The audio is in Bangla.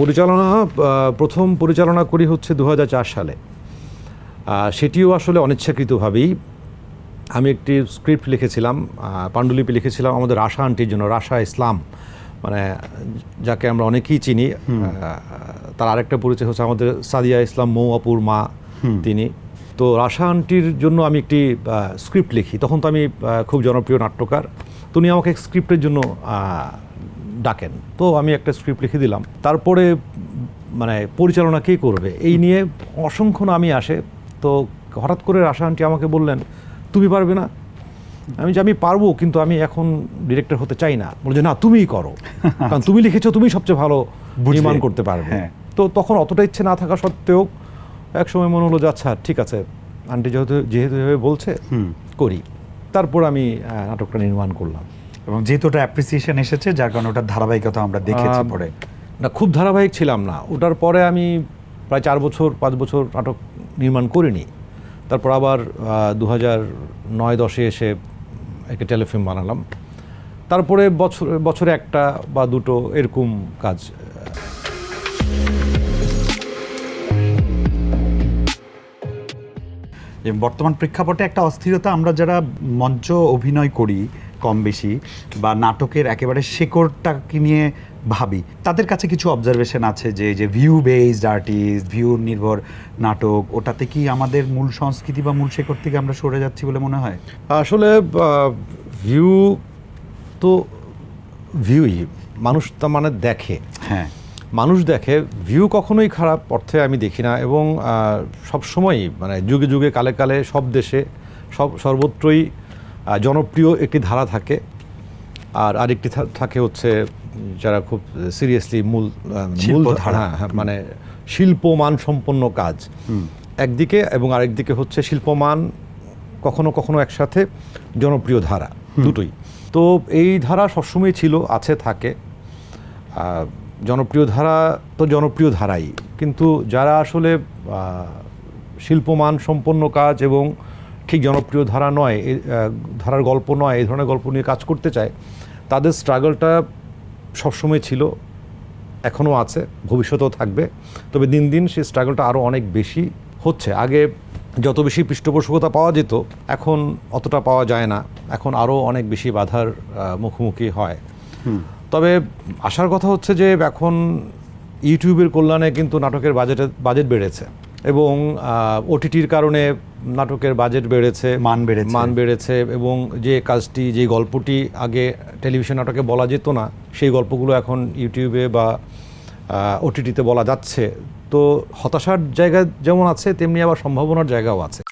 পরিচালনা প্রথম পরিচালনা করি হচ্ছে দু হাজার চার সালে। সেটিও আসলে অনিচ্ছাকৃতভাবেই। আমি একটি স্ক্রিপ্ট লিখেছিলাম পাণ্ডুলিপি লিখেছিলাম আমাদের রাশা আন্টির জন্য রাশা ইসলাম। মানে যাকে আমরা অনেকেই চিনি তার আরেকটা পরিচয় হচ্ছে আমাদের সাদিয়া ইসলাম মৌ আপুর মা তিনি। তো রাশা আন্টির জন্য আমি একটি স্ক্রিপ্ট লিখি। তখন তো আমি খুব জনপ্রিয় নাট্যকার। তো উনি আমাকে স্ক্রিপ্টের জন্য ডাকেন। তো আমি একটা স্ক্রিপ্ট লিখে দিলাম। তারপরে মানে পরিচালনা কে করবে? এই নিয়ে অসংখ্য নামই আসে। তো হঠাৎ করে রাশা আন্টি আমাকে বললেন তুমি পারবে না? আমি যে আমি পারব কিন্তু আমি এখন ডিরেক্টর হতে চাই না। বলে যে না তুমিই করো। কারণ তুমি লিখেছো তুমি সবচেয়ে ভালো। নির্মাণ করতে পারবে। হ্যাঁ। তো তখন অতটা ইচ্ছে না থাকা সত্ত্বেও এক সময় মনে হলো যে আচ্ছা ঠিক আছে। আন্টি যেহেতু যেহেতু বলছে হুম। করি। তারপর আমি নাটকটা নির্মাণ করলাম। এবং যেহেতু ওটা অ্যাপ্রিসিয়েশন এসেছে যার কারণে ওটার ধারাবাহিকতা আমরা দেখেছি পরে। না খুব ধারাবাহিক ছিলাম না। ওটার পরে আমি প্রায় চার বছর পাঁচ বছর নাটক নির্মাণ করিনি। তারপর আবার দু হাজার নয় দশে এসে একটা টেলিফিল্ম বানালাম। তারপরে বছর বছরে একটা বা দুটো এরকম কাজ। বর্তমান প্রেক্ষাপটে একটা অস্থিরতা আমরা যারা মঞ্চ অভিনয় করি কম বেশি বা নাটকের একেবারে শেকড়টাকে নিয়ে ভাবি। তাদের কাছে কিছু অবজারভেশন আছে যে যে ভিউ বেসড আর্টিস্ট ভিউ নির্ভর নাটক ওটাতে কি আমাদের মূল সংস্কৃতি বা মূল শেকড় থেকে আমরা সরে যাচ্ছি বলে মনে হয়? আসলে ভিউ তো ভিউই মানুষ তার মানে দেখে। হ্যাঁ। মানুষ দেখে ভিউ কখনোই খারাপ অর্থে আমি দেখি না এবং সব সময়ই মানে যুগে যুগে কালে কালে সব দেশে সব সর্বত্রই জনপ্রিয় একটি ধারা থাকে। আর আরেকটি থাকে হচ্ছে যারা খুব সিরিয়াসলি মূল মূল শিল্পধারা। হ্যাঁ, হ্যাঁ, মানে শিল্পমান সম্পন্ন কাজ। একদিকে এবং আরেকদিকে হচ্ছে শিল্পমান কখনো কখনো একসাথে জনপ্রিয় ধারা দুটোই। তো এই ধারা সবসময় ছিল আছে থাকে। জনপ্রিয় ধারা তো জনপ্রিয় ধারাই। কিন্তু যারা আসলে শিল্পমান সম্পন্ন কাজ এবং ঠিক জনপ্রিয় ধারা নয় ধারার গল্প নয় এই ধরনের গল্প নিয়ে কাজ করতে চায় তাদের স্ট্রাগলটা সবসময় ছিল এখনও আছে ভবিষ্যতেও থাকবে তবে দিন দিন সেই স্ট্রাগলটা আরও অনেক বেশি হচ্ছে। আগে যত বেশি পৃষ্ঠপোষকতা পাওয়া যেত এখন অতটা পাওয়া যায় না এখন আরও অনেক বেশি বাধার মুখোমুখি হয়। তবে আসার কথা হচ্ছে যে এখন ইউটিউবের কল্যাণে কিন্তু নাটকের বাজেটে বাজেট বেড়েছে। এবং ওটিটির কারণে নাটকের বাজেট বেড়েছে মান বেড়েছে। মান বেড়েছে এবং যে কাজটি যে গল্পটি আগে টেলিভিশন নাটকে বলা যেত না সেই গল্পগুলো এখন ইউটিউবে বা ওটিটিতে বলা যাচ্ছে তো হতাশার জায়গা যেমন আছে তেমনি আবার সম্ভাবনার জায়গাও আছে